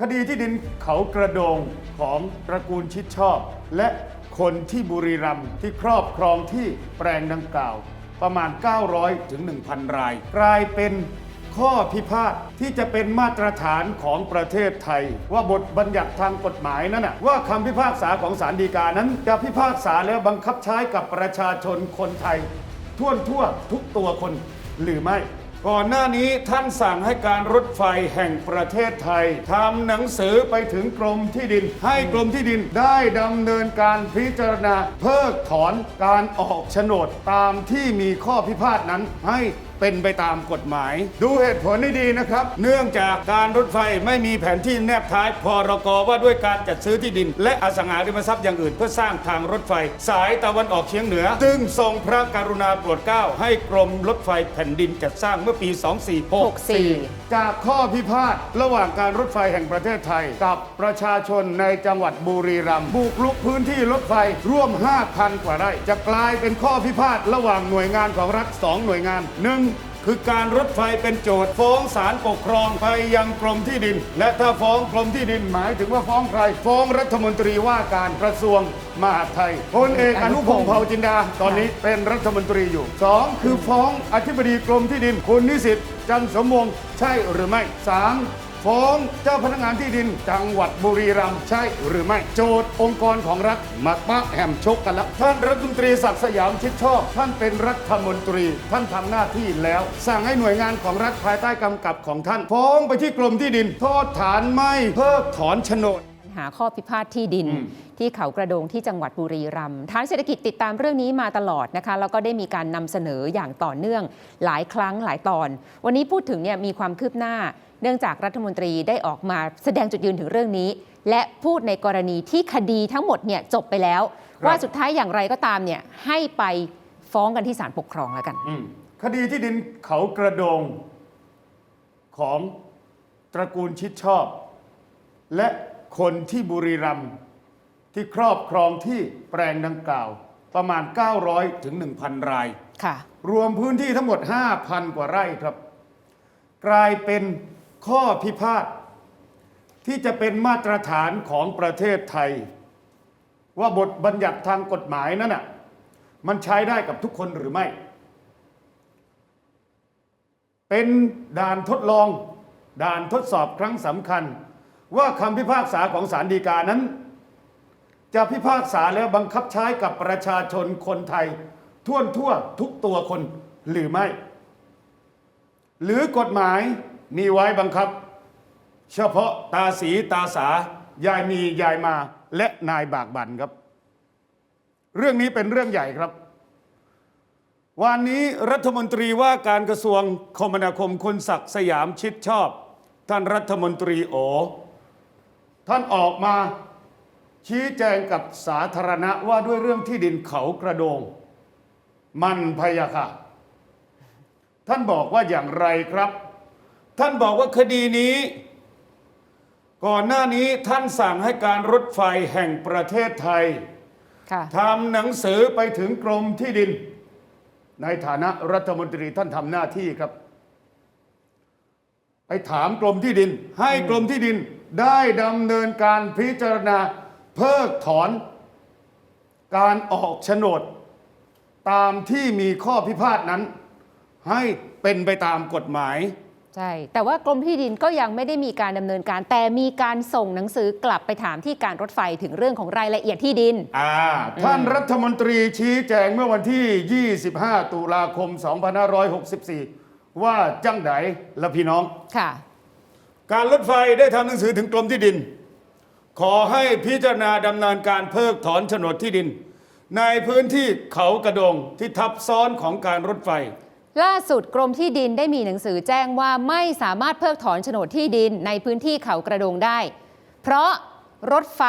คดีที่ดินเขากระโดงของตระกูลชิดชอบ และคนที่บุรีรัมย์ที่ครอบครองที่แปลงดังกล่าว ประมาณ 900 ถึง 1,000 ราย กลายเป็นข้อพิพาทที่จะเป็นมาตรฐานของประเทศไทย ว่าบทบัญญัติทางกฎหมายนั้นนะว่าคำพิพากษาของศาลฎีกานั้น จะพิพากษาแล้วบังคับใช้กับประชาชนคนไทย ทั่วทั่วทุกตัวคนหรือไม่ ก่อนหน้านี้ท่านสั่งให้การรถไฟแห่งประเทศไทยทำหนังสือไปถึงกรมที่ดิน ให้กรมที่ดินได้ดำเนินการพิจารณา เพิกถอนการออกโฉนดตามที่มีข้อพิพาทนั้นให้ เป็นไปตามกฎหมาย ดูเหตุผลให้ดีนะครับ เนื่องจากการรถไฟไม่มีแผนที่แนบท้ายพรกว่าด้วยการจัดซื้อที่ดิน และอสังหาริมทรัพย์อย่างอื่น เพื่อสร้างทางรถไฟ สายตะวันออกเฉียงเหนือ ซึ่งทรงพระกรุณาโปรดเกล้าให้กรมรถไฟแผ่นดินจัดสร้างเมื่อปี 2464 จากข้อพิพาทระหว่างการรถไฟแห่งประเทศไทย กับประชาชนในจังหวัดบุรีรัมย์บุกรุกพื้นที่รถไฟร่วม 5,000 กว่าไร่จะกลายเป็นข้อพิพาทระหว่างหน่วยงานของรัฐสองหน่วยงานหนึ่ง คือการรถไฟเป็นโจทย์ฟ้องศาลปกครองไปยังกรมที่ดิน และถ้าฟ้องกรมที่ดินหมายถึงว่าฟ้องใคร ฟ้องรัฐมนตรีว่าการกระทรวงมหาดไทยพลเอกอนุพงศ์เผ่าจินดา ตอนนี้เป็นรัฐมนตรีอยู่สองคือฟ้องอธิบดีกรมที่ดินคุณนิสิตจันทร์สมวงศ์ใช่หรือไม่สาม ฟ้องเจ้าพนักงานที่ดินจังหวัดบุรีรัมย์ใช่หรือไม่โจทย์องค์กรของรัฐมาปะแหมชกกันแล้วท่านรัฐมนตรีศักดิ์สยามชิดชอบ ท่านเป็นรัฐมนตรี ท่านทำหน้าที่แล้ว สั่งให้หน่วยงานของรัฐภายใต้กำกับของท่าน ฟ้องไปที่กรมที่ดินโทษฐานไม่เพิกถอนโฉนดปัญหาข้อพิพาทที่ดินอืมที่เขากระโดงที่จังหวัดบุรีรัมย์ฐานเศรษฐกิจติดตามเรื่องนี้มาตลอดนะคะแล้วก็ได้มีการนำเสนออย่างต่อเนื่องหลายครั้งหลายตอน วันนี้พูดถึงเนี่ยมีความคืบหน้า เนื่องจากรัฐมนตรีได้ออกมาแสดงจุดยืนถึงเรื่องนี้ และพูดในกรณีที่คดีทั้งหมดเนี่ยจบไปแล้วครับว่าสุดท้ายอย่างไรก็ตามเนี่ยให้ไปฟ้องกันที่ศาลปกครองแล้วกันอืมคดีที่ดินเขากระโดงของตระกูลชิดชอบ และคนที่บุรีรัมย์ที่ครอบครองที่แปลงดังกล่าวประมาณ 900 ถึง 1,000 ราย ค่ะ รวมพื้นที่ทั้งหมด 5,000 กว่าไร่ครับ กลายเป็น ข้อพิพาทที่จะเป็นมาตรฐานของประเทศไทย ว่าบทบัญญัติทางกฎหมายนั้นน่ะมันใช้ได้กับทุกคนหรือไม่ เป็นด่านทดลองด่านทดสอบครั้งสำคัญ ว่าคำพิพากษาของศาลฎีกานั้น จะพิพากษาแล้วบังคับใช้กับประชาชนคนไทย ทั่วทั่วทุกตัวคนหรือไม่ หรือกฎหมาย มีไว้บังคับ เฉพาะตาสีตาสายายมียายมาและนายบากบันครับ เรื่องนี้เป็นเรื่องใหญ่ครับ วันนี้รัฐมนตรีว่าการกระทรวงคมนาคมคุณศักดิ์สยามชิดชอบ ท่านรัฐมนตรีโอ ท่านออกมาชี้แจงกับสาธารณะว่าด้วยเรื่องที่ดินเขากระโดง มันพยาค่ะ ท่านบอกว่าอย่างไรครับ ท่านบอกว่าคดีนี้ ก่อนหน้านี้ท่านสั่งให้การรถไฟแห่งประเทศไทยค่ะทำหนังสือไปถึงกรมที่ดิน ในฐานะรัฐมนตรีท่านทำหน้าที่ครับ ไปถามกรมที่ดิน ให้กรมที่ดินได้ดำเนินการพิจารณาเพิกถอนการออกโฉนด ตามที่มีข้อพิพาทนั้น ให้เป็นไปตามกฎหมาย ใช่ แต่ว่ากรมที่ดินก็ยังไม่ได้มีการดำเนินการ แต่มีการส่งหนังสือกลับไปถามที่การรถไฟถึงเรื่องของรายละเอียดที่ดิน อ่าท่านรัฐมนตรีชี้แจงเมื่อวันที่ 25 ตุลาคม 2564 ว่าจังไดละพี่น้อง ค่ะ การรถไฟได้ทำหนังสือถึงกรมที่ดิน ขอให้พิจารณาดำเนินการเพิกถอนโฉนดที่ดิน ในพื้นที่เขากระโดงที่ทับซ้อนของการรถไฟ ล่าสุดกรมที่ดินได้มีหนังสือแจ้งว่าไม่สามารถเพิกถอนโฉนดที่ดินในพื้นที่เขากระโดงได้ เพราะรถไฟ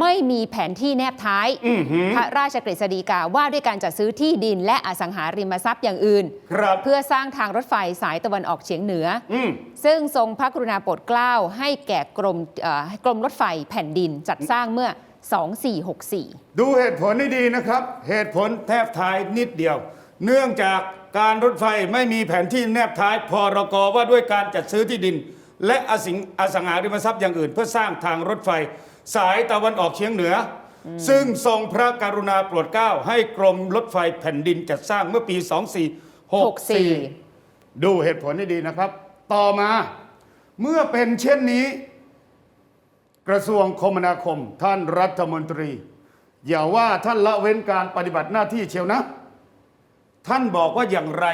ไม่มีแผนที่แนบท้ายอื้อหือพระราชกฤษฎีกาว่าด้วยการจัดซื้อที่ดินและอสังหาริมทรัพย์อย่างอื่นครับเพื่อสร้างทางรถไฟสายตะวันออกเฉียงเหนืออืมซึ่งทรงพระกรุณาโปรดเกล้าให้แก่กรมเอ่อกรมรถไฟแผ่นดินจัดสร้างเมื่อ 2464 ดูเหตุผลให้ดีนะครับ เหตุผลแทบท้ายนิดเดียว เนื่องจากการรถไฟไม่มีแผนที่แนบท้ายพรกว่าด้วยการจัดซื้อที่ดิน และอสิงอสังหาริมทรัพย์อย่างอื่น เพื่อสร้างทางรถไฟ สายตะวันออกเฉียงเหนือ ซึ่งทรงพระกรุณาโปรดเกล้าให้กรมรถไฟแผ่นดินจัดสร้างเมื่อปี 2464 ดูเหตุผลให้ดีนะครับ ต่อมาเมื่อเป็นเช่นนี้ กระทรวงคมนาคมท่านรัฐมนตรี อย่าว่าท่านละเว้นการปฏิบัติหน้าที่เชียวนะ ท่านบอกว่าอย่างไร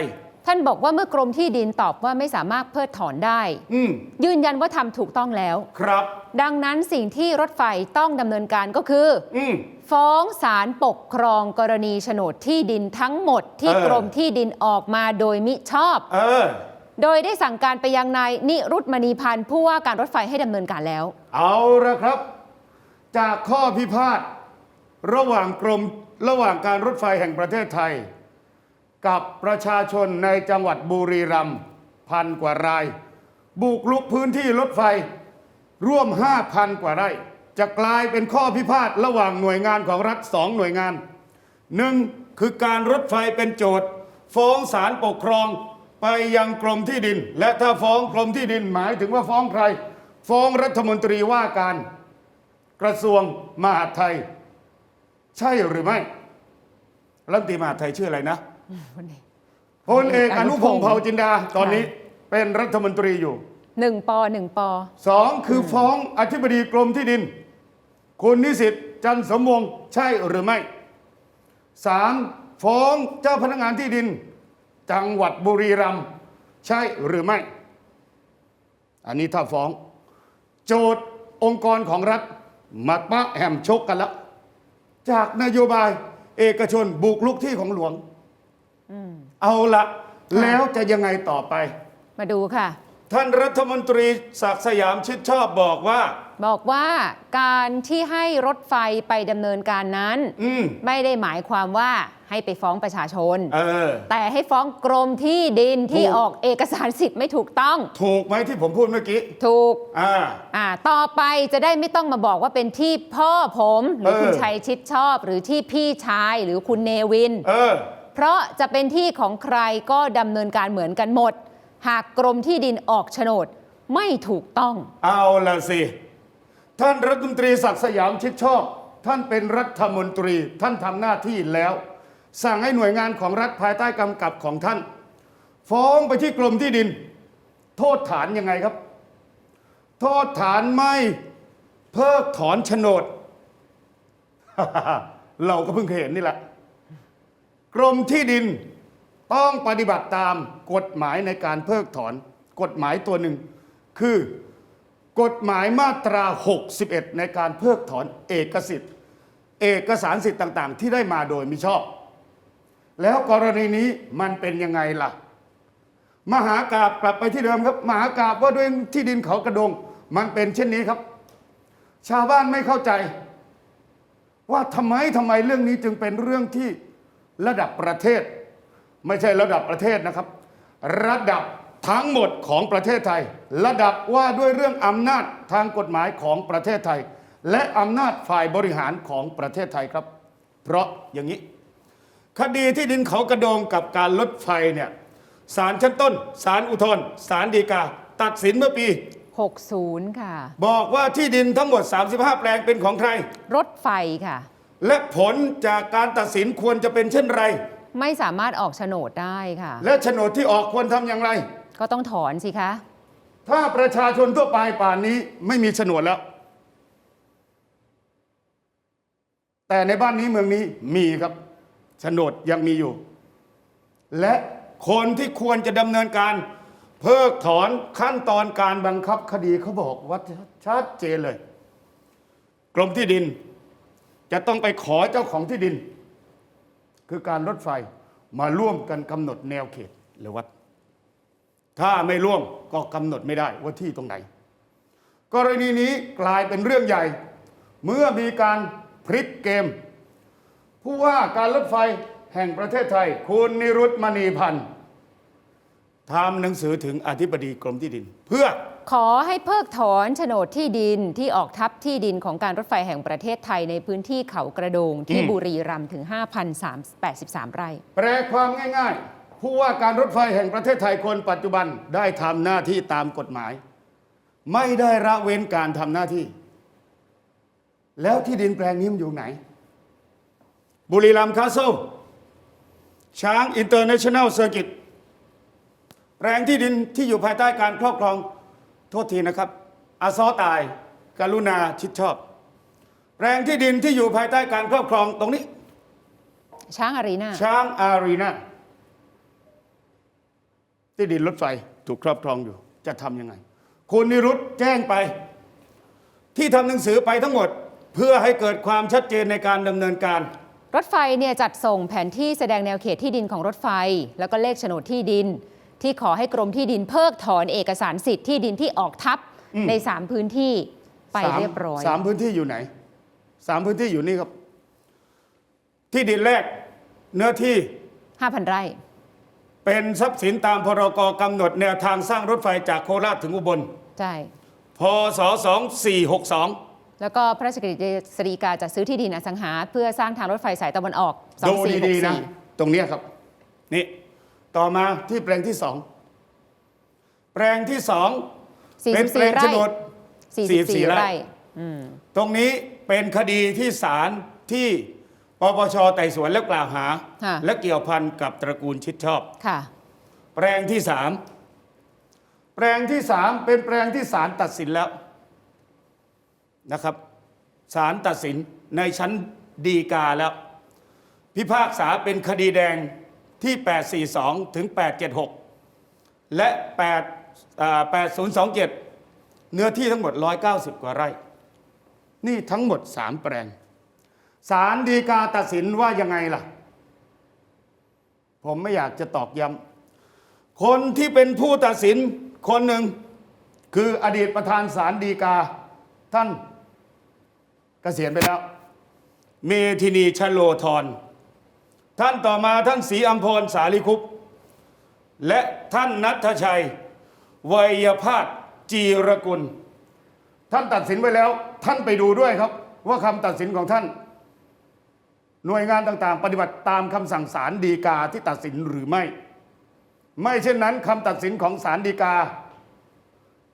ท่านบอกว่าเมื่อกรมที่ดินตอบว่าไม่สามารถเพิกถอนได้ อืมยืนยันว่าทำถูกต้องแล้ว ครับ ดังนั้นสิ่งที่รถไฟต้องดำเนินการก็คือ อืม ฟ้องศาลปกครองกรณีโฉนดที่ดินทั้งหมดที่เออ กรมที่ดินออกมาโดยมิชอบ เออ โดยได้สั่งการไปยังนายนิรุตมณีพันธ์ผู้ว่าการรถไฟให้ดำเนินการแล้ว เอาละครับ จากข้อพิพาทระหว่างกรมระหว่างการรถไฟแห่งประเทศไทย กับประชาชนในจังหวัดบุรีรัมย์พันกว่าราย บุกลุกพื้นที่รถไฟ ร่วม 5,000 กว่าไร่ จะกลายเป็นข้อพิพาทระหว่างหน่วยงานของรัฐสองหน่วยงานหนึ่งคือการรถไฟเป็นโจทย์ ฟ้องศาลปกครองไปยังกรมที่ดิน และถ้าฟ้องกรมที่ดินหมายถึงว่าฟ้องใคร ฟ้องรัฐมนตรีว่าการกระทรวงมหาดไทย ใช่หรือไม่รัฐมนตรีมหาดไทยชื่ออะไรนะ พลเอกอนุพงศ์เผ่าจินดาตอนนี้เป็นรัฐมนตรีอยู่หนึ่งปอหนึ่งปอสองคือฟ้องอธิบดีกรมที่ดิน คุณนิสิตจันทร์สมวงศ์ใช่หรือไม่สามฟ้องเจ้าพนักงานที่ดิน จังหวัดบุรีรัมย์ใช่หรือไม่ อันนี้ถ้าฟ้อง โจทย์องค์กรของรัฐมาปะแหมชกกันแล้ว จากนโยบายเอกชนบุกลุกที่ของหลวง เอาละแล้วจะยังไงต่อไป มาดูค่ะ ท่านรัฐมนตรีศักดิ์สยามชิดชอบบอกว่า บอกว่าการที่ให้รถไฟไปดำเนินการนั้น อืม ไม่ได้หมายความว่าให้ไปฟ้องประชาชน เออ แต่ให้ฟ้องกรมที่ดินที่ถูก ออกเอกสารสิทธิ์ไม่ถูกต้อง ถูกไหมที่ผมพูดเมื่อกี้ถูก อ่า อ่า ต่อไปจะได้ไม่ต้องมาบอกว่าเป็นที่พ่อผม หรือเออคุณชัยชิดชอบ หรือที่พี่ชายหรือคุณเนวิน เออ เพราะจะเป็นที่ของใครก็ดำเนินการเหมือนกันหมด หากกรมที่ดินออกโฉนดไม่ถูกต้อง เอาละสิ ท่านรัฐมนตรีศักดิ์สยามชิดชอบ ท่านเป็นรัฐมนตรีท่านทำหน้าที่แล้ว สั่งให้หน่วยงานของรัฐภายใต้กำกับของท่าน ฟ้องไปที่กรมที่ดิน โทษฐานยังไงครับ โทษฐานไม่เพิกถอนโฉนด เราก็เพิ่งเคยเห็นนี่แหละ กรมที่ดินต้องปฏิบัติตามกฎหมายในการเพิกถอน กฎหมายตัวหนึ่ง คือกฎหมายมาตรา 61 ในการเพิกถอนเอกสิทธิ์ เอกสารสิทธิ์ต่างๆ ที่ได้มาโดยมิชอบ แล้วกรณีนี้มันเป็นยังไงล่ะ มหากราบกลับไปที่เดิมครับ มหากราบว่าด้วยที่ดินเขากระดง มันเป็นเช่นนี้ครับ ชาวบ้านไม่เข้าใจ ว่าทำไมทำไมเรื่องนี้จึงเป็นเรื่องที่ ระดับประเทศ ไม่ใช่ระดับประเทศนะครับ ระดับทั้งหมดของประเทศไทย ระดับว่าด้วยเรื่องอำนาจทางกฎหมายของประเทศไทย และอำนาจฝ่ายบริหารของประเทศไทยครับ เพราะอย่างนี้ คดีที่ดินเขากระโดงกับการลดไฟเนี่ยศาลชั้นต้นศาลอุทธรณ์ศาลฎีกา ตัดสินเมื่อปี 60 ค่ะ บอกว่าที่ดินทั้งหมด 35 แปลงเป็นของใคร รถไฟค่ะ และผลจากการตัดสินควรจะเป็นเช่นไร ไม่สามารถออกโฉนดได้ค่ะ และโฉนดที่ออกควรทำอย่างไร ก็ต้องถอนสิคะ ถ้าประชาชนทั่วไปป่านนี้ไม่มีโฉนดแล้ว แต่ในบ้านนี้เมืองนี้มีครับโฉนดยังมีอยู่ และคนที่ควรจะดำเนินการ เพิกถอนขั้นตอนการบังคับคดีเขาบอกว่าชัดเจนเลย กรมที่ดิน จะต้องไปขอเจ้าของที่ดิน คือการรถไฟมาร่วมกันกำหนดแนวเขตหรือวัด ถ้าไม่ร่วมก็กำหนดไม่ได้ว่าที่ตรงไหน กรณีนี้กลายเป็นเรื่องใหญ่ เมื่อมีการพลิกเกม ผู้ว่าการรถไฟแห่งประเทศไทย คุณนิรุตมณีพันธ์ทำหนังสือถึงอธิบดีกรมที่ดิน เพื่อ ขอให้เพิกถอนโฉนดที่ดินที่ออกทับที่ดินของการรถไฟแห่งประเทศไทยในพื้นที่เขากระโดงที่อืมบุรีรัมย์ถึง5,383 ไร่ แปลความง่ายๆ ผู้ว่าการรถไฟแห่งประเทศไทยคนปัจจุบันได้ทำหน้าที่ตามกฎหมาย ไม่ได้ละเว้นการทำหน้าที่ แล้วที่ดินแปลงนี้มันอยู่ไหน บุรีรัมย์คาสเซิลช้างอินเตอร์เนชั่นแนลเซอร์กิตแปลงที่ดินที่อยู่ภายใต้การครอบครอง โทษทีนะครับอาซอตาย กรุณาชิดชอบ แปลงที่ดินที่อยู่ภายใต้การครอบครองตรงนี้ ช้างอารีนาช้างอารีนาที่ดินรถไฟถูกครอบครองอยู่ จะทำยังไง คุณนิรุตแจ้งไป ที่ทำหนังสือไปทั้งหมด เพื่อให้เกิดความชัดเจนในการดำเนินการ รถไฟเนี่ยจัดส่งแผนที่แสดงแนวเขตที่ดินของรถไฟ แล้วก็เลขโฉนดที่ดิน ที่ขอให้กรมที่ดินเพิกถอนเอกสารสิทธิ์ที่ดินที่ออกทับอืม ใน 3 พื้นที่ไปสามเรียบร้อย สามพื้นที่อยู่ไหนสามพื้นที่อยู่นี่ครับ ที่ดินแรก เนื้อที่5,000 ไร่ เป็นทรัพย์สินตามพรกกำหนดแนวทางสร้างรถไฟจากโคราชถึงอุบลใช่ พศ2462 แล้วก็พระราชกฤษฎีกาจัดซื้อที่ดินอสังหา เพื่อสร้างทางรถไฟสายตะวันออก ดูดีๆนะ 2464ตรงเนี้ยครับ นี่ ต่อมาที่แปลงที่สองแปลงที่สองเป็นแปลง44ไร่โฉนด44ไร่ ไร่อืมตรงนี้เป็นคดีที่ศาลที่ปปชไต่สวนและกล่าวหาค่ะและเกี่ยวพันกับตระกูลชิดชอบ ค่ะ แปลงที่สามแปลงที่สามเป็นแปลงที่ศาลตัดสินแล้วนะครับศาลตัดสินในชั้นดีกาแล้ว พิพากษาเป็นคดีแดง ที่ 842 ถึง 876 และ8 8027 เนื้อที่ทั้งหมด 190 กว่าไร่ นี่ทั้งหมด 3 แปลงศาลดีกาตัดสินว่ายังไงล่ะ ผมไม่อยากจะตอกย้ำคนที่เป็นผู้ตัดสินคนหนึ่ง คืออดีตประธานศาลฎีกาท่านเกษียณไปแล้ว เมธินีชโลธร ท่านต่อมาท่านศรีอัมพรสาลิคุปต์และท่านนัทชัยวัยภาสจีรกุล ท่านตัดสินไว้แล้ว ท่านไปดูด้วยครับ ว่าคำตัดสินของท่าน หน่วยงานต่างๆ ปฏิบัติตามคำสั่งศาลฎีกาที่ตัดสินหรือไม่ ไม่เช่นนั้นคำตัดสินของศาลฎีกา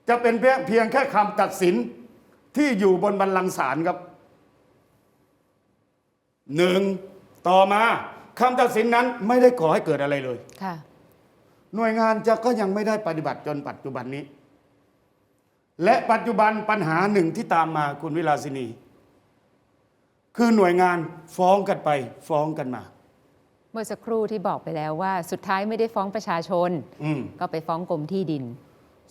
จะเป็นเพียงเพียงแค่คำตัดสินที่อยู่บนบัลลังก์ศาลครับหนึ่งต่อมา คำตัดสินนั้นไม่ได้ก่อให้เกิดอะไรเลย ค่ะ หน่วยงานจะก็ยังไม่ได้ปฏิบัติจนปัจจุบันนี้ และปัจจุบันปัญหาหนึ่งที่ตามมาคุณวิลาสินี คือหน่วยงานฟ้องกันไปฟ้องกันมา เมื่อสักครู่ที่บอกไปแล้วว่า สุดท้ายไม่ได้ฟ้องประชาชน อืมก็ไปฟ้องกรมที่ดิน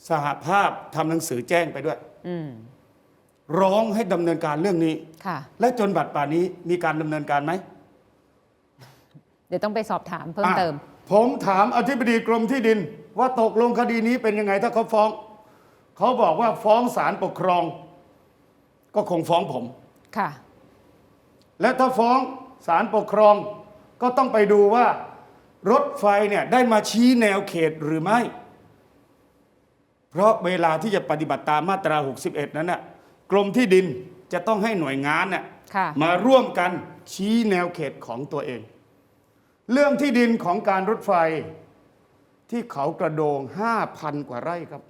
สหภาพทำหนังสือแจ้งไปด้วย อืมร้องให้ดำเนินการเรื่องนี้ ค่ะ และจนบัดป่านนี้มีการดำเนินการไหม เดี๋ยวต้องไปสอบถามเพิ่มเติมอะผมถามอธิบดีกรมที่ดิน ว่าตกลงคดีนี้เป็นยังไงถ้าเขาฟ้อง เขาบอกว่าฟ้องศาลปกครอง ก็คงฟ้องผมค่ะ และถ้าฟ้องศาลปกครองก็ต้องไปดูว่ารถไฟเนี่ยได้มาชี้แนวเขตหรือไม่ เพราะเวลาที่จะปฏิบัติตามมาตรา 61 นั้นน่ะกรมที่ดินจะต้องให้หน่วยงานน่ะค่ะมาร่วมกันชี้แนวเขตของตัวเอง เรื่องที่ดินของการรถไฟที่เขากระโดง 5,000 กว่าไร่ครับ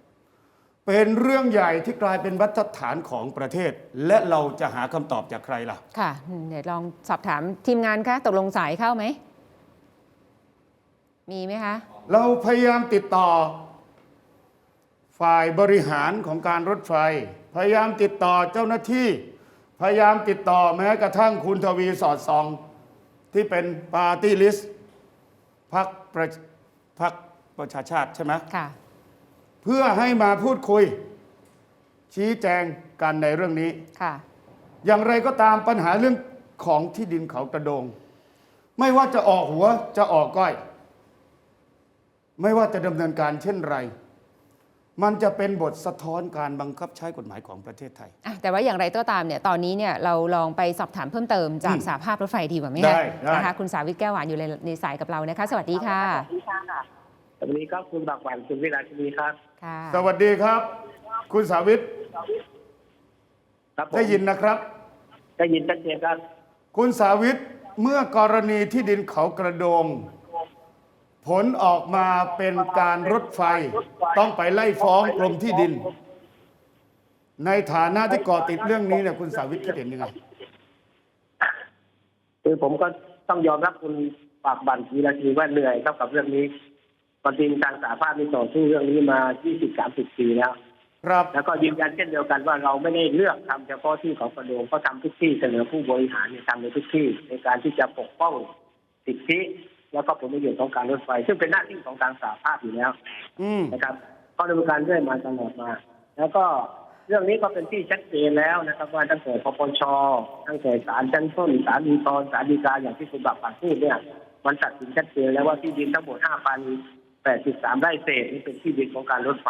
เป็นเรื่องใหญ่ที่กลายเป็นบรรทัดฐานของประเทศ และเราจะหาคำตอบจากใครล่ะ ค่ะอืมเดี๋ยวลองสอบถามทีมงานคะตกลงสายเข้าไหม มีไหมคะ เราพยายามติดต่อ ฝ่ายบริหารของการรถไฟ พยายามติดต่อเจ้าหน้าที่ พยายามติดต่อแม้กระทั่งคุณทวีสอดส่อง ที่เป็นปาร์ตี้ลิสต์พักประพักประชาชาติใช่ไหมค่ะ เพื่อให้มาพูดคุย ชี้แจงกันในเรื่องนี้ ค่ะ อย่างไรก็ตามปัญหาเรื่องของที่ดินเขากระโดง ไม่ว่าจะออกหัวจะออกก้อย ไม่ว่าจะดำเนินการเช่นไร มันจะเป็นบทสะท้อนการบังคับใช้กฎหมายของประเทศไทย อะแต่ว่าอย่างไรก็ตามเนี่ยตอนนี้เนี่ยเราลองไปสอบถามเพิ่มเติมจากอืมสาภาพรถไฟดีกว่าไหมได้คะได้ นะคะคุณสาวิทแก้วหวานอยู่ในในสายกับเรานะคะ สวัสดีค่ะสวัสดีครับคุณบักหวันคุณวิราชนีครับค่ะ สวัสดีครับ คุณสาวิตครับผมได้ยินนะครับ ได้ยินชัดเจนครับ คุณสาวิตเมื่อกรณีที่ดินเขากระโดง ผลออกมาเป็นการรถไฟต้องไปไล่ฟ้องกรมที่ดิน ในฐานะที่เกาะติดเรื่องนี้เนี่ยคุณสาวิตคิดเห็นยังไงคือผมก็ต้องยอมรับคุณปากบันทีละทีว่าเหนื่อยครับกับเรื่องนี้ความจริงทางสาภาพมีต่อสู้เรื่องนี้มา 20-30 ปีแล้ว ครับ แล้วก็ยืนยันเช่นเดียวกันว่าเราไม่ได้เลือกทำเฉพาะที่ของกระโดงก็ทำทุกที่เสนอผู้บริหารเนี่ยทำในทุกที่ในการที่จะปกป้องสิทธิ แล้วก็ผลประโยชน์ของการรถไฟ ซึ่งเป็นหน้าที่ของทางสาภาพอยู่แล้วอืมนะครับก็ดำเนินการเรื่อยมาตลอดมา แล้วก็เรื่องนี้ก็เป็นที่ชัดเจนแล้วนะครับ ว่าตั้งแต่ปปชตั้งแต่ศาลชั้นต้นศาลฎีกาศาลฎีกาอย่างที่คุณบักปันพูดเนี่ยมันตัดสินชัดเจนแล้วว่าที่ดินทั้งหมด 5,083 ไร่เศษนี่เป็นที่ดินของการรถไฟ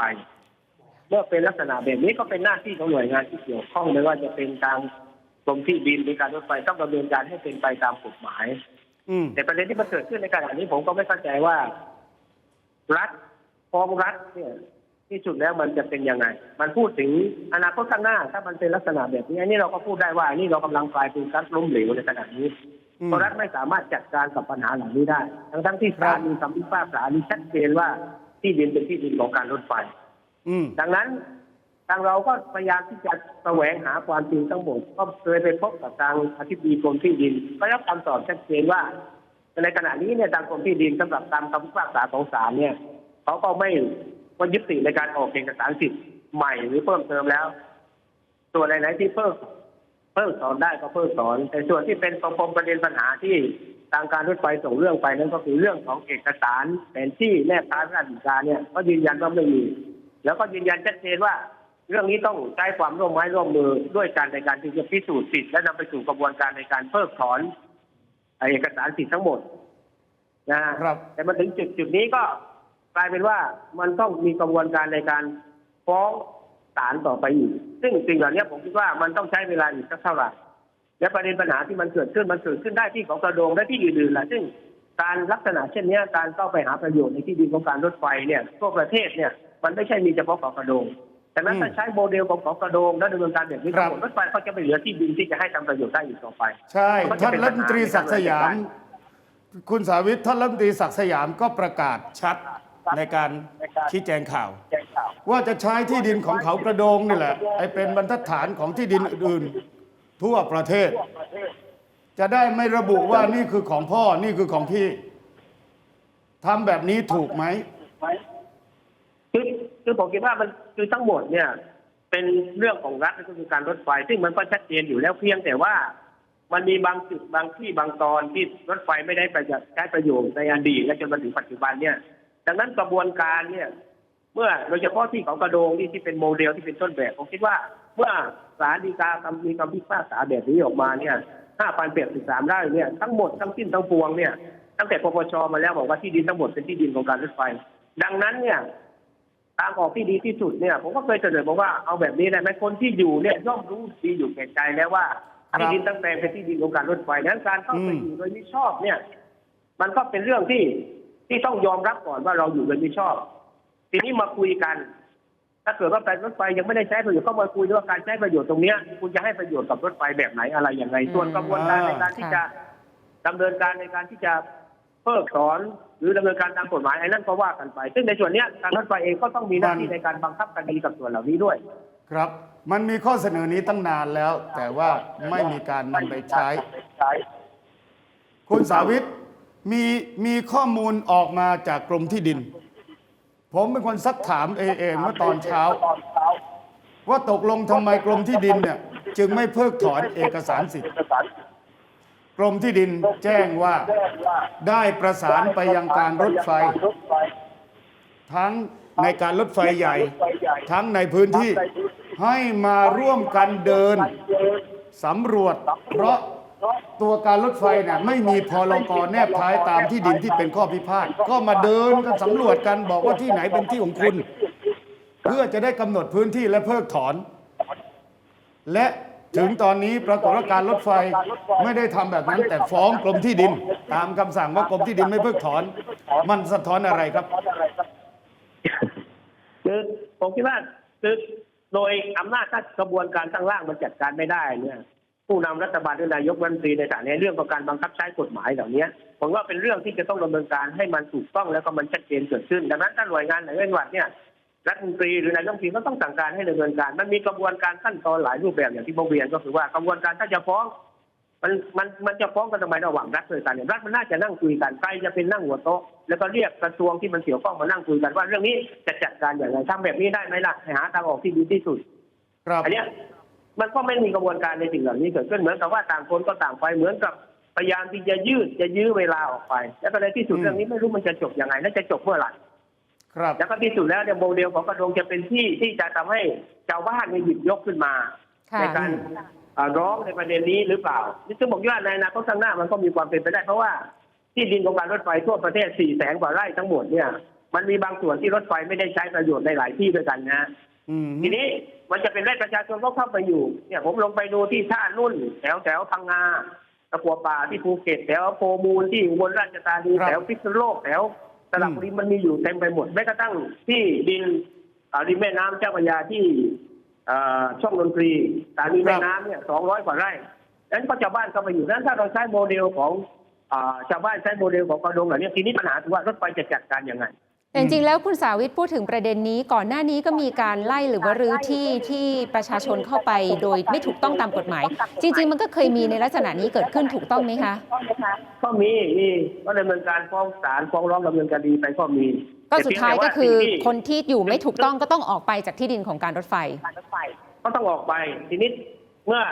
เมื่อเป็นลักษณะแบบนี้ก็เป็นหน้าที่ของหน่วยงานที่เกี่ยวข้องไม่ว่าจะเป็นทางกรมที่ดินหรือการรถไฟต้องดำเนินการให้เป็นไปตามกฎหมายอืม แต่ประเด็นที่มันเกิดขึ้นในขณะนี้ผมก็ไม่เข้าใจว่า รัฐฟ้องรัฐเนี่ยที่สุดแล้วมันจะเป็นยังไง มันพูดถึงอนาคตข้างหน้า ถ้ามันเป็นลักษณะแบบนี้อันนี้เราก็พูดได้ว่าอันนี่เรากำลังกลายเป็นการล้มเหลวในขณะนี้อืมเพราะรัฐไม่สามารถจัดการกับปัญหาเหล่านี้ได้ ทั้งทั้งๆที่ศาลมีคำพิพากษานี้ชัดเจนว่าที่ดินเป็นที่ดินของการรถไฟอืมดังนั้น ทางเราก็พยายามที่จะแสวงหาความจริงทั้งหมด ก็เคยไปพบกับทางอธิบดีกรมที่ดิน ก็รับคำตอบชัดเจนว่า ในขณะนี้เนี่ยทางกรมที่ดินสำหรับตามคำพิพากษาของศาลเนี่ยเขาก็ไม่ก็ยึดติในการออกเอกสารสิทธิ์ใหม่หรือเพิ่มเติมแล้ว ส่วนไหนที่เพิ่มเพิ่มสอนได้ก็เพิ่มสอน แต่ส่วนที่เป็นปมประเด็นปัญหาที่ทางการรถไฟส่งเรื่องไปนั่นก็คือเรื่องของเอกสารแผนที่แนบท้ายราชกิจการเนี่ยก็ยืนยันว่าไม่มี แล้วก็ยืนยันชัดเจนว่า เรื่องนี้ต้องใช้ความร่วมไม้ร่วมมือด้วยกันในการที่จะพิสูจน์สิทธิ์และนำไปสู่กระบวนการในการเพิกถอนเอกสารสิทธิ์ทั้งหมดนะฮะครับแต่มาถึงจุดจุดนี้ก็กลายเป็นว่ามันต้องมีกระบวนการในการฟ้องศาลต่อไปอีก ซึ่งสิ่งเหล่านี้ผมคิดว่ามันต้องใช้เวลาอีกสักเท่าไหร่และประเด็นปัญหาที่มันเกิดขึ้นมันเกิดขึ้นได้ที่ของกระโดงและที่อื่นๆแหละซึ่งการลักษณะเช่นเนี้ยการเข้าไปหาประโยชน์ในที่ดินของการรถไฟเนี่ยทั่วประเทศเนี่ยมันไม่ใช่มีเฉพาะของกระโดง แต่นั้นอืมถ้าใช้โมเดลของของกระโดงและดำเนินการแบบนี้ครับทั้งหมดรถไฟเขาจะไม่เหลือที่ดินที่จะให้ทำประโยชน์ได้อีกต่อไป ใช่มันจะท่านเป็นรัฐมนตรีศักดิ์สยามปัญหาคุณสาวิตท่านรัฐมนตรีศักดิ์สยามก็ประกาศชัดในการในการชี้แจงข่าวแจ้งข่าว ว่าจะใช้ที่ดินของเขากระโดงนี่แหละไอเป็นบรรทัดฐานของที่ดินอื่นๆทั่วประเทศ จะได้ไม่ระบุว่านี่คือของพ่อนี่คือของพี่ทำแบบนี้ถูกไหม คือผมคิดว่ามันคือทั้งหมดเนี่ย เป็นเรื่องของรัฐก็คือการรถไฟ ซึ่งมันก็ชัดเจนอยู่แล้วเพียงแต่ว่า มันมีบางจุดบางที่บางตอนที่รถไฟไม่ได้ประโยชน์ใช้ประโยชน์ในอดีตและจนมาถึงปัจจุบันเนี่ย ดังนั้นกระบวนการเนี่ย เมื่อโดยเฉพาะที่ของกระโดงนี่ที่เป็นโมเดลที่เป็นต้นแบบผมคิดว่า เมื่อศาลฎีกาคำมีคำพิพากษาแบบนี้ออกมาเนี่ย5,083ไร่เนี่ยทั้งหมดทั้งสิ้นทั้งปวงเนี่ยตั้งแต่ปปชมาแล้วบอกว่าที่ดินทั้งหมดเป็นที่ดินของการรถไฟ ดังนั้นเนี่ย ทางออกที่ดีที่สุดเนี่ยผมก็เคยเสนอบอกว่าเอาแบบนี้ได้ไหมคนที่อยู่เนี่ยย่อมรู้ดีอยู่แก่ใจแล้วว่าครับที่ดินตั้งแต่เป็นที่ดินของการรถไฟนั้นการเข้าไปอืมอยู่โดยไม่ชอบเนี่ย มันก็เป็นเรื่องที่ที่ต้องยอมรับก่อนว่าเราอยู่โดยไม่ชอบ ทีนี้มาคุยกัน ถ้าเกิดว่าการรถไฟยังไม่ได้ใช้ประโยชน์ก็มาคุยว่าการใช้ประโยชน์ตรงเนี้ยคุณจะให้ประโยชน์กับรถไฟแบบไหนอะไรอย่างไรส่วนกระบวนการในการที่จะดำเนินการในการที่จะเพิกถอนหรือดำเนินการตามกฎหมายไอ้นั่นก็ว่ากันไป ซึ่งในส่วนเนี้ยการรถไฟเองก็ต้องมีหน้าที่ในการบังคับคดีกับส่วนเหล่านี้ด้วย ครับ มันมีข้อเสนอนี้ตั้งนานแล้ว แต่ว่าไม่มีการนำไปใช้ คุณสาวิตมีมีข้อมูลออกมาจากกรมที่ดิน ผมเป็นคนซักถามเอเองเมื่อตอนเช้า ว่าตกลงทำไมกรมที่ดินเนี่ย จึงไม่เพิกถอนเอกสารสิทธิ์ กรมที่ดินแจ้งว่าได้ประสานไปยังการรถไฟ ทั้งในการรถไฟใหญ่ ทั้งในพื้นที่ให้มาร่วมกันเดินสำรวจ เพราะตัวการรถไฟเนี่ยไม่มีพรกแนบท้ายตามที่ดินที่เป็นข้อพิพาทก็มาเดินกันสำรวจกันบอกว่าที่ไหนเป็นที่ของคุณ เพื่อจะได้กำหนดพื้นที่และเพิกถอน และ ถึงตอนนี้ปรากฏว่าการรถไฟไม่ได้ทำแบบนั้น แต่ฟ้องกรมที่ดิน ตามคำสั่งว่ากรมที่ดินไม่เพิกถอน มันสะท้อนอะไรครับคือผมคิดว่าคือโดยอำนาจถ้ากระบวนการข้างล่างมันจัดการไม่ได้เนี่ยผู้นำรัฐบาลหรือนายกรัฐมนตรีในฐานะเรื่องของการบังคับใช้กฎหมายเหล่านี้ผมว่าเป็นเรื่องที่จะต้องดำเนินการให้มันถูกต้องแล้วก็มันชัดเจนเกิดขึ้น ดังนั้นถ้าหน่วยงานไหนเว้นวัดเนี่ย รัฐมนตรีหรือนายกรัฐมนตรีก็ต้องสั่งการให้ดำเนินการ มันมีกระบวนการขั้นตอนหลายรูปแบบอย่างที่ผมเรียนก็คือว่ากระบวนการถ้าจะฟ้อง มันมันมันจะฟ้องกันทำไมระหว่างรัฐด้วยกันเนี่ยรัฐมันน่าจะนั่งคุยกันใครจะเป็นนั่งหัวโต๊ะแล้วก็เรียกกระทรวงที่มันเกี่ยวข้องมานั่งคุยกันว่าเรื่องนี้จะจัดการอย่างไรทำแบบนี้ได้ไหมล่ะให้หาทางออกที่ดีที่สุดครับอันเนี้ยมันก็ไม่มีกระบวนการในสิ่งเหล่านี้เกิดขึ้นเหมือนกับว่าต่างคนก็ต่างไปเหมือนกับพยายามที่จะยืดจะยื้อเวลาออกไป แล้วก็ในที่สุดอืมเรื่องนี้ไม่รู้มันจะจบยังไงและจะจบเมื่อไหร่ ครับแล้วก็ที่สุดแล้วเนี่ยโมเดลของกระทรวงจะเป็นที่ที่จะทำให้ชาวบ้านเนี่ยหยิบยกขึ้นมาค่ะในการอ่าร้องในประเด็นนี้หรือเปล่านี่ซึ่งบอกว่าในอนาคตข้างหน้ามันก็มีความเป็นไปได้เพราะว่าที่ดินของการรถไฟทั่วประเทศ 4 แสนกว่าไร่ทั้งหมดเนี่ยมันมีบางส่วนที่รถไฟไม่ได้ใช้ประโยชน์ในหลายที่ด้วยกันนะอืมทีนี้มันจะเป็นไร่ประชาชนก็เข้าไปอยู่เนี่ยผมลงไปดูที่ท่านุ่น แถวแถวพังงาตะกัวป่าที่ภูเก็ตแถวโพมูลที่อุบลราชธานีครับแถวพิษณุโลกแถว สระบุรีมันมีอยู่เต็มไปหมดแม้กระทั่งที่ดินอ่าริมแม่น้ำเจ้าพระยาที่อช่องดนตรีสถานีแม่น้ำเนี่ยสองร้อยกว่าไร่นั้นก็ชาวบ้านเข้าไปอยู่นั้นถ้าเราใช้โมเดลของอชาวบ้านใช้โมเดลของกระดงเหล่านี้ทีนี้ปัญหาคือว่ารถไฟจะจัดการยังไง แต่จริงๆแล้วคุณสาวิตพูดถึงประเด็นนี้ก่อนหน้านี้ก็มีการไล่หรือว่ารื้อที่ที่ประชาชนเข้าไปโดยไม่ถูกต้องตามกฎหมาย จริง ๆ มันก็เคยมีในลักษณะนี้เกิดขึ้นถูกต้องไหมคะก็มีมีก็ดำเนินการฟ้องศาลฟ้องร้องดำเนินคดีไปก็มี ก็สุดท้ายก็คือแต่เพียงแต่ว่าสิ่งที่คนที่อยู่ไม่ถูกต้องก็ต้องออกไปจากที่ดินของการรถไฟก็ต้องออกไปทีนี้เมื่อ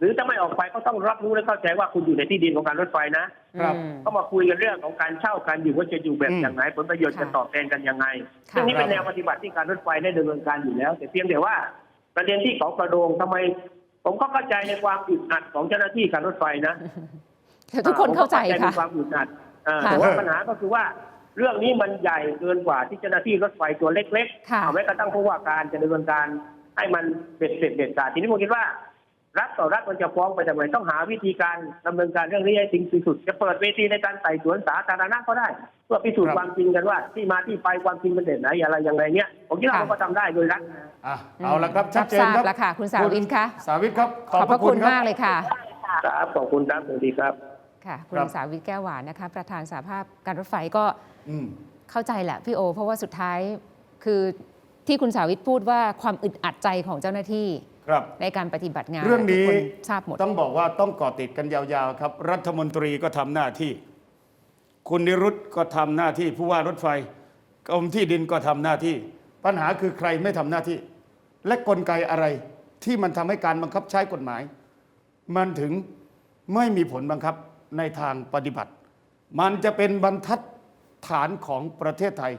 หรือถ้าไม่ออกไปก็ต้องรับรู้และเข้าใจว่าคุณอยู่ในที่ดินของการรถไฟนะครับอืมก็มาคุยกันเรื่องของการเช่าการอยู่ว่าจะอยู่แบบอืมอย่างไรผลประโยชน์ค่ะจะตอบแทนกันยังไงค่ะซึ่งนี่เป็นแนวปฏิบัติที่การรถไฟได้ดำเนินการอยู่แล้ว แต่เพียงแต่ว่า ประเด็นที่เขากระโดงทำไม ผมก็เข้าใจในความอึดอัดของเจ้าหน้าที่การรถไฟนะทุกคนเข้าใจผมก็ค่ะในความอึดอัดเอ่อค่ะแต่ว่าปัญหาก็คือว่าเรื่องนี้มันใหญ่เกินกว่าที่เจ้าหน้าที่รถไฟตัวเล็กค่ะๆเอาไว้กระทั่งผู้ว่าการจะดำเนินการให้มันเบ็ดเสร็จเด็ดขาดทีนี้ผมคิดว่า รัฐต่อรัฐมันจะฟ้องไปทำไมต้องหาวิธีการดำเนินการเรื่องนี้ให้ถึงที่สุด จะเปิดเวทีในการไต่สวนสาธารณะก็ได้ เพื่อพิสูจครัน์บความจริงกันว่า ที่มาที่ไปความจริงเป็นเด่นไหนอะไรยังไงเนี่ยผมคิดว่าค่ะมันก็ทำได้โดยรัฐอะเอาละครับชัดเจนครับรับทราบแล้วค่ะคุณสาวิตคะสาวิตครับขอบพระคุณรับมากเลยค่ะครับขอบคุณครับสวัสดีครับค่ะคุณครับสาวิตแก้วหวานนะคะ ประธานสาภาพการรถไฟก็อืมเข้าใจแหละพี่โอ เพราะว่าสุดท้ายคือที่คุณสาวิตพูดว่าความอึดอัดใจของเจ้าหน้าที่ ครับในการปฏิบัติงานเรื่องนี้ทุกคนทราบหมดต้องบอกว่าต้องเกาะติดกันยาวๆครับ รัฐมนตรีก็ทำหน้าที่ คุณนิรุตก็ทำหน้าที่ผู้ว่ารถไฟกรมที่ดินก็ทำหน้าที่ ปัญหาคือใครไม่ทำหน้าที่ และกลไกอะไรที่มันทำให้การบังคับใช้กฎหมาย มันถึงไม่มีผลบังคับในทางปฏิบัติ มันจะเป็นบรรทัดฐานของประเทศไทย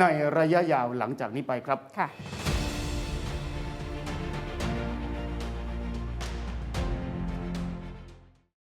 ในระยะยาวหลังจากนี้ไปครับค่ะ